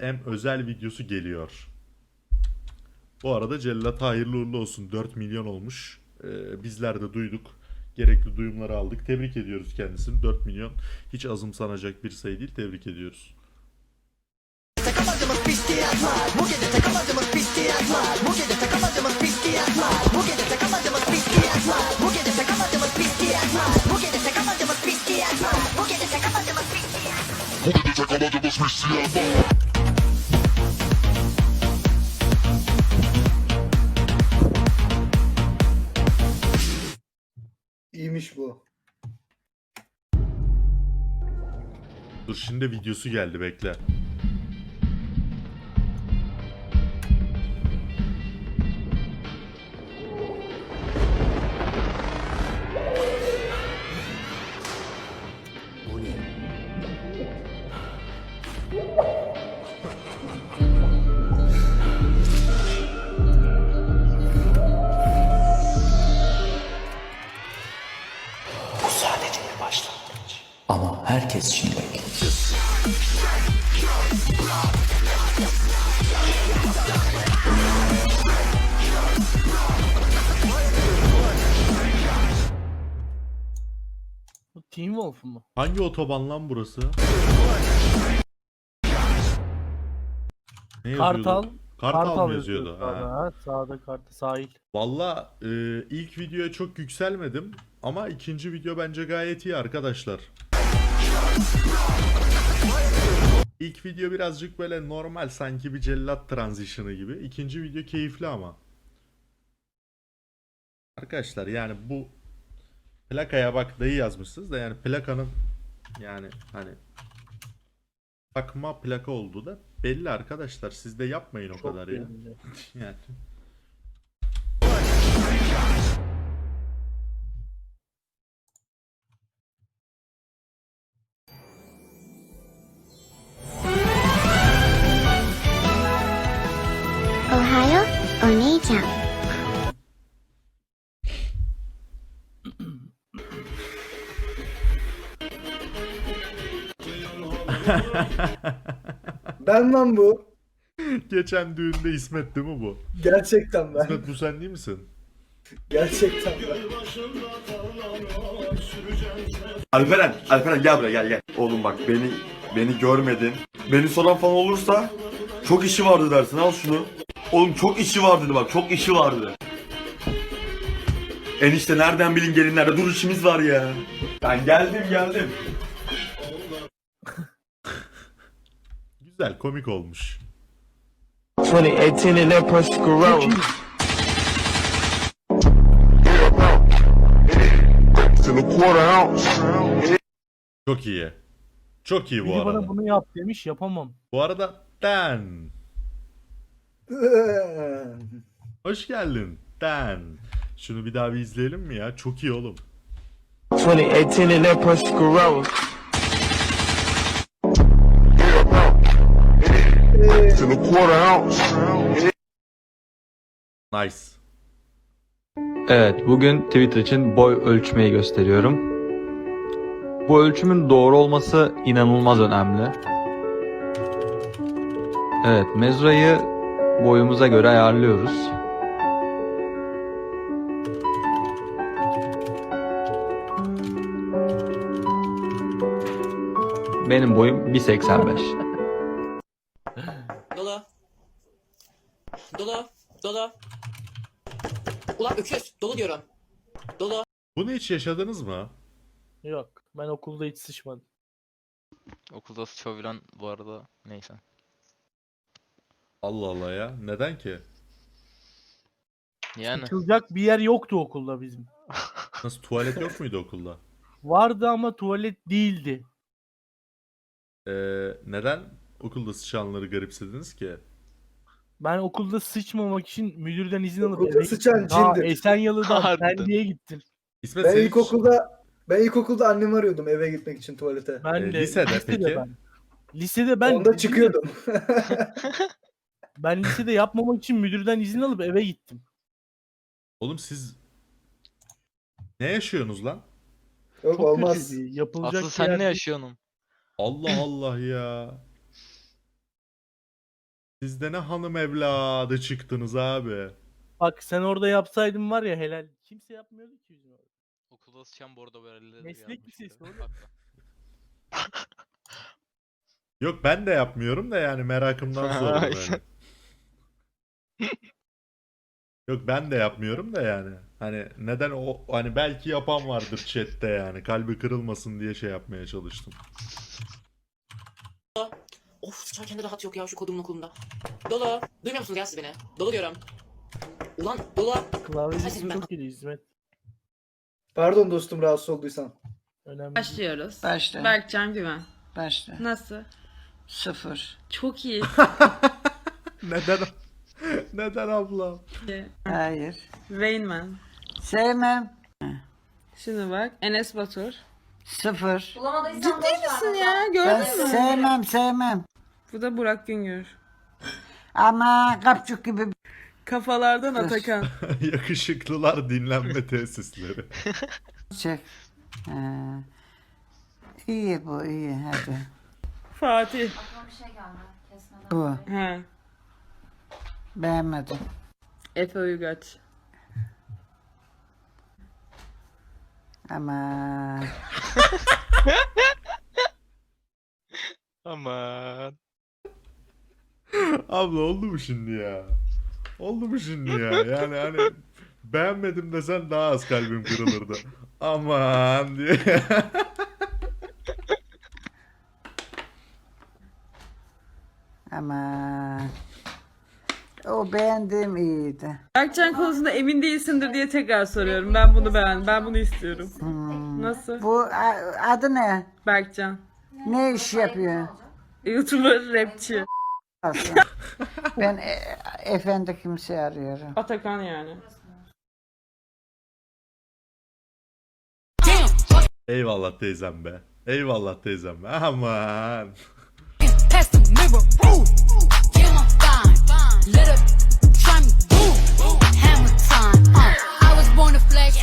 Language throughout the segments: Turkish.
hem özel videosu geliyor. Bu arada Cellat hayırlı uğurlu olsun. 4 milyon olmuş. Ee, bizler de duyduk. Gerekli duyumları aldık. Tebrik ediyoruz kendisini. 4 milyon hiç azımsanacak bir sayı değil. Tebrik ediyoruz. Takamadığımız Bu gece takamadığımız piştiyatlar Bu gece takamadığımız piştiyatlar Bu gece takamadığımız piştiyatlar Bu gece takamadığımız piştiyatlar Bu gece takamadığımız piştiyatlar Bu gece takamadığımız bu. Dur şimdi videosu geldi bekle. Herkes için bekle. Bu Teen Wolf mu? Hangi otoban lan burası? Ne Kartal. yazıyordu? Kartal, mı yazıyordu? Sağda, Ha. ha, sağda kartı sahil. Valla e, ilk videoya çok yükselmedim ama ikinci video bence gayet iyi arkadaşlar. İlk video birazcık böyle normal sanki bir cellat transition'ı gibi. İkinci video keyifli ama. Arkadaşlar yani bu plakaya bak dayı yazmışsınız da yani plakanın yani hani takma plaka olduğu da belli arkadaşlar. Siz de yapmayın o Çok kadar ya. belli. Yani. Ben lan bu. Geçen düğünde İsmet değil mi bu? Gerçekten ben. İsmet bu sen değil misin? Gerçekten ben. Alperen, Alperen gel buraya gel gel. Oğlum bak beni beni görmedin. Beni soran falan olursa çok işi vardı dersin al şunu. Oğlum çok işi vardı dedi bak çok işi vardı. Enişte nereden bilin gelinlerde dur işimiz var ya. Ben geldim geldim. Güzel komik olmuş. 2018 and that pussy Corona. To the quarter ounce. Çok iyi. Çok iyi bu Biri bana arada. bunu yap demiş yapamam. Bu arada Dan. Hoş geldin Dan. Şunu bir daha bir izleyelim mi ya? Çok iyi oğlum. 2018 and that pussy Corona. To the quarter ounce. Nice. Evet, bugün Twitter için boy ölçmeyi gösteriyorum. Bu ölçümün doğru olması inanılmaz önemli. Evet, mezurayı boyumuza göre ayarlıyoruz. Benim boyum 1.85. öküz. Dolu diyorum. Dolu. Bunu hiç yaşadınız mı? Yok ben okulda hiç sıçmadım. Okulda sıçabilen bu arada neyse. Allah Allah ya. Neden ki? Yani Sıçılacak bir yer yoktu okulda bizim. Nasıl tuvalet yok muydu okulda? Vardı ama tuvalet değildi. Ee, neden okulda sıçanları garipsediniz ki? Ben okulda sıçmamak için müdürden izin alıp Okulda eve sıçan gittim. Cindir. Esenyalı'dan Harbiden. Pendik'e gittim. İsmet Ben senin ilkokulda ben ilkokulda annemi arıyordum eve gitmek için tuvalete. Ben Ee, de lisede peki? Ben. Lisede ben Onda çıkıyordum. Ben lisede yapmamak için müdürden izin alıp eve gittim. Oğlum siz ne yaşıyorsunuz lan? Yok Çok olmaz. kötüydü. Yapılacak bir sen ne yaşıyorsun? Allah Allah ya. Siz de ne hanım evladı çıktınız abi. Bak sen orada yapsaydın var ya helal. Kimse yapmıyordu ki bizim orada. Okulda sıçan bordo verileri Meslek lisesi oğlum. Yok ben de yapmıyorum da yani merakımdan sordum yani. Yok ben de yapmıyorum da yani. Hani neden o hani belki yapan vardır chatte yani. Kalbi kırılmasın diye şey yapmaya çalıştım. Of sıçarken de rahat yok ya şu kodumun okulunda. Dolu. Duymuyor musunuz ya siz beni? Dolu diyorum. Ulan dolu. Klavyesi Sesim ben- çok iyi hizmet. Pardon dostum rahatsız olduysan. Önemli. değil. Başlıyoruz. Başla. Berkcan Güven. Başla. Nasıl? Sıfır. Çok iyi. Neden neden abla? Hayır. Rain Man. Sevmem. Şimdi bak. Enes Batur. Sıfır. Ciddi misin ya? Gördün mü? sevmem sevmem. Bu da Burak Güngör. Ama kapçuk gibi Kafalardan Atakan. Yakışıklılar dinlenme tesisleri. çek. Ha. İyi bu iyi hadi. Fatih. Bu. He. Beğenmedim. Efe Uygaç. Ama Aman. Abla oldu mu şimdi ya? Oldu mu şimdi ya? Yani hani beğenmedim desen daha az kalbim kırılırdı. Aman diye. ama o beğendiğim iyiydi. Berkcan konusunda emin değilsindir diye tekrar soruyorum. Ben bunu beğendim. Ben bunu istiyorum. Nasıl? Bu a- adı ne? Berkcan. Ne iş yapıyor? YouTuber, rapçi. Aslında. ben e, efendi kimse arıyorum. Atakan yani. Eyvallah teyzem be. Eyvallah teyzem be. Aman. The mirror, ooh, fine. Let her try me, ooh, hammer time. Uh, I was born to flex.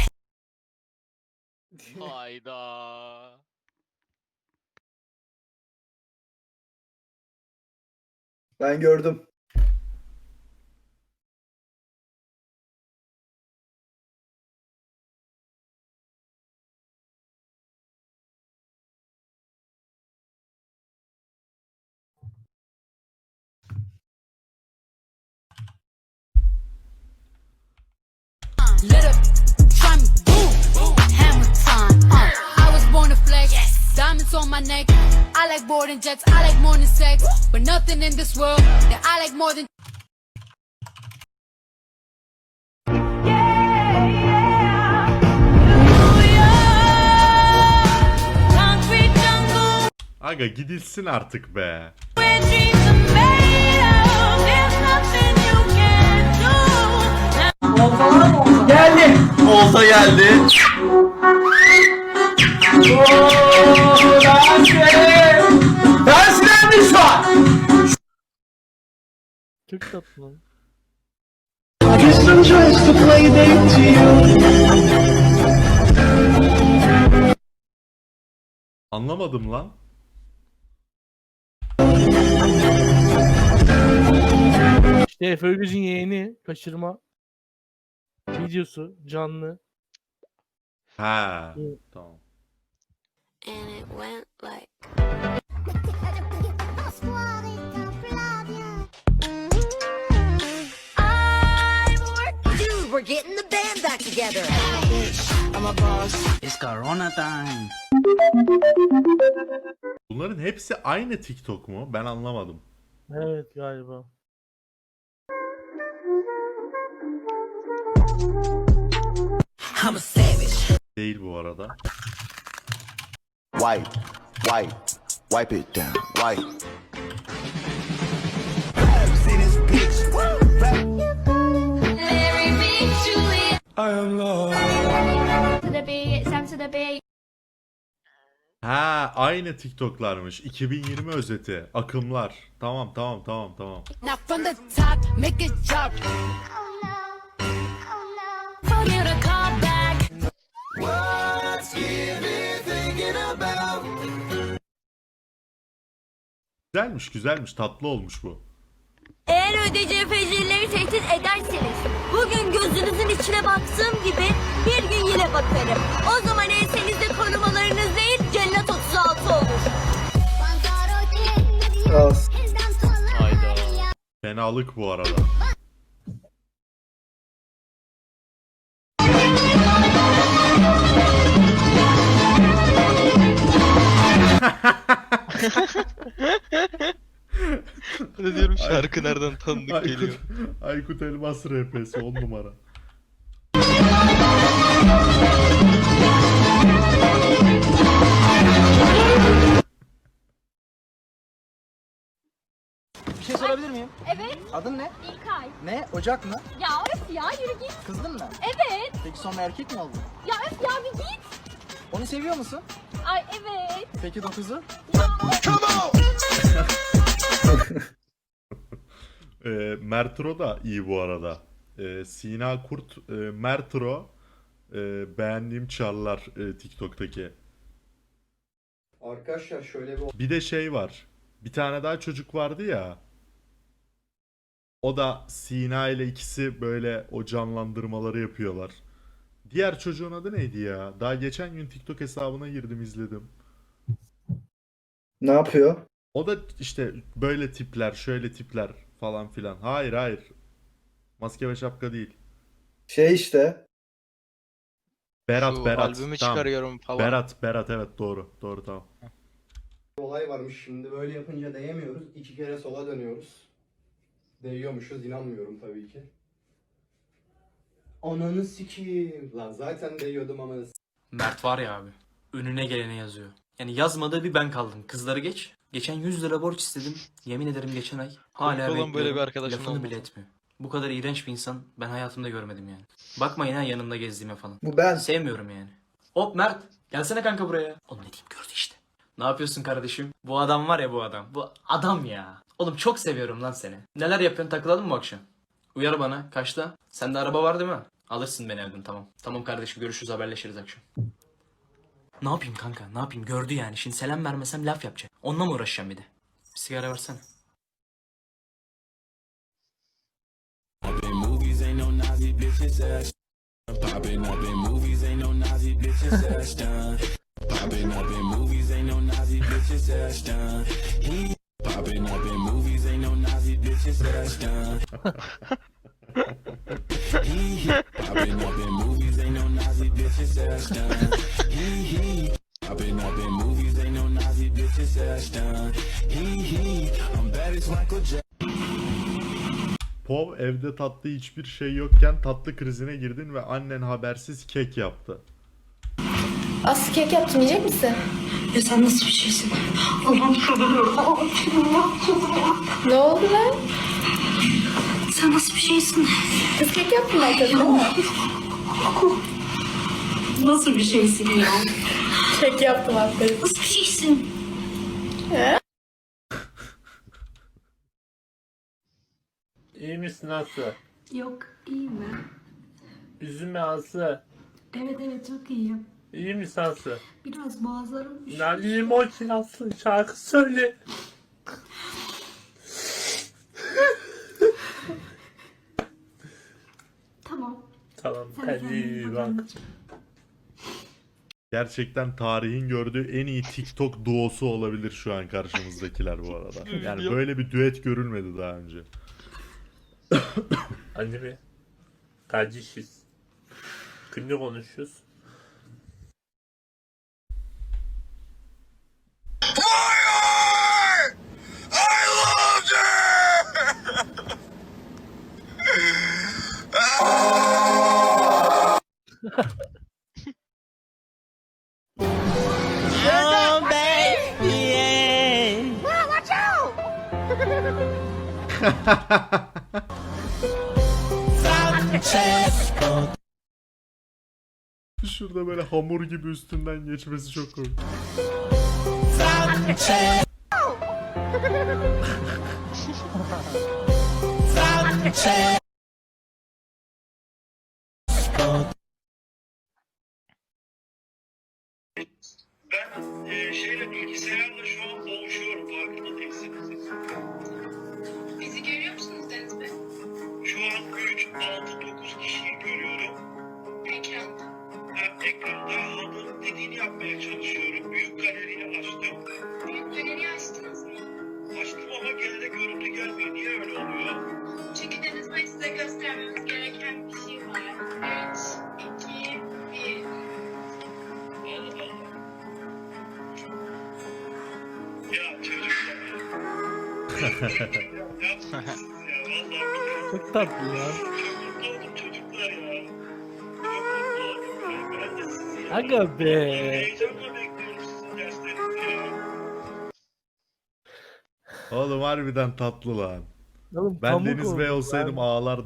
Hayda. Ben gördüm. My neck. I like boarding jets. I like than sex, but nothing in this world that I like more than. Aga gidilsin artık be. Olsa geldi. Çok tatlı lan. Anlamadım lan. İşte Efe Uygaç'ın yeğeni kaçırma videosu canlı. Ha. Evet. Tamam. And it went like. Getting the band back together. It's Corona time. Bunların hepsi aynı TikTok mu? Ben anlamadım. Evet galiba. I'm a savage. Değil bu arada. Wipe, wipe, wipe it down. Wipe. Ha aynı TikTok'larmış. 2020 özeti. Akımlar. Tamam tamam tamam tamam. Güzelmiş güzelmiş tatlı olmuş bu. Eğer ödeyeceği fecirleri tehdit ederseniz bugün gözünüzün içine baktığım gibi bir gün yine bakarım. O zaman ensenizde korumalarınız değil cellat 36 olur. Az. Hayda. Fenalık bu arada. Diyorum şarkı nereden tanıdık geliyor. Aykut, Aykut Elmas RP'si 10 numara. Bir şey sorabilir miyim? Evet Adın ne? İlkay. Ne? Ocak mı? Ya öf ya yürü git. Kızdın mı? Evet. Peki sonra erkek mi oldun? Ya öf ya bir git. Onu seviyor musun? Ay evet. Peki dokuzu? E, Mertro da iyi bu arada. E, Sina Kurt, e, Mertro e, beğendiğim çarlar e, TikTok'taki. Arkadaşlar şöyle bir Bir de şey var. Bir tane daha çocuk vardı ya. O da Sina ile ikisi böyle o canlandırmaları yapıyorlar. Diğer çocuğun adı neydi ya? Daha geçen gün TikTok hesabına girdim izledim. Ne yapıyor? O da işte böyle tipler, şöyle tipler falan filan. Hayır hayır. Maske ve şapka değil. Şey işte. Berat Şu Berat. albümü Tamam. çıkarıyorum falan. Berat Berat evet doğru. Doğru tamam. olay varmış şimdi böyle yapınca değemiyoruz. iki kere sola dönüyoruz. Değiyormuşuz inanmıyorum tabii ki. Ananı sikeyim. Lan zaten değiyordum ama Mert var ya abi. Önüne gelene yazıyor. Yani yazmadığı bir ben kaldım. Kızları geç. Geçen 100 lira borç istedim. Yemin ederim geçen ay. Hala Korku olan böyle bekliyorum. bir arkadaşın Lafını bile etmiyor. Bu kadar iğrenç bir insan ben hayatımda görmedim yani. Bakmayın ha yanında gezdiğime falan. Bu ben. Sevmiyorum yani. Hop Mert gelsene kanka buraya. Oğlum ne diyeyim gördü işte. Ne yapıyorsun kardeşim? Bu adam var ya bu adam. Bu adam ya. Oğlum çok seviyorum lan seni. Neler yapıyorsun takılalım mı bu akşam? Uyar bana kaçta? Sende araba var değil mi? Alırsın beni evden tamam. Tamam kardeşim görüşürüz haberleşiriz akşam. Ne yapayım kanka ne yapayım gördü yani. Şimdi selam vermesem laf yapacak. Onunla mı uğraşacağım bir de? Bir sigara versene. Pov evde tatlı hiçbir şey yokken tatlı krizine girdin ve annen habersiz kek yaptı. Aslı kek yaptım yiyecek misin? Ya sen nasıl bir şeysin? Allah'ım çıldırıyorum. Ne oldu lan? Sen nasıl bir şeysin? Kız kek yaptım ben kız değil mi? Nasıl bir şeysin ya? Kek yaptım aferin. Nasıl bir şeysin? İyi misin Aslı? Yok iyiyim ben. Üzülme Aslı. Evet evet çok iyiyim. İyi misin Aslı? Biraz boğazlarım Nalim o için Aslı şarkı söyle. Tamam. Tamam Sen hadi kendine iyi bak bak. Gerçekten tarihin gördüğü en iyi TikTok duosu olabilir şu an karşımızdakiler bu arada. Yani böyle bir düet görülmedi daha önce. Anne bir. Kardeşiz. Kimle Francesco. Şurada böyle hamur gibi üstünden geçmesi çok komik. Francesco. Francesco. Ben e, şeyle bilgisayarla şu an boğuşuyorum farkında değilsiniz. Bizi görüyor musunuz Deniz Bey? Şu an 3, 6, ekranda adamın dediğini yapmaya çalışıyorum. Büyük galeriyi açtım. Büyük galeriyi açtınız mı? Açtım ama gene de görüntü gelmiyor. Niye öyle oluyor? Çünkü Deniz Bey size göstermemiz gereken bir şey var. 3, 2, 1. Allah Allah. Ya çocuklar. ya ya. Vallahi billahi. Çok tatlı ya. Aga be. Heyecanla bekliyorum sizin derslerinizi ya. Oğlum harbiden tatlı lan. Oğlum, Ben pamuk Deniz oldu Bey olsaydım ağlardım.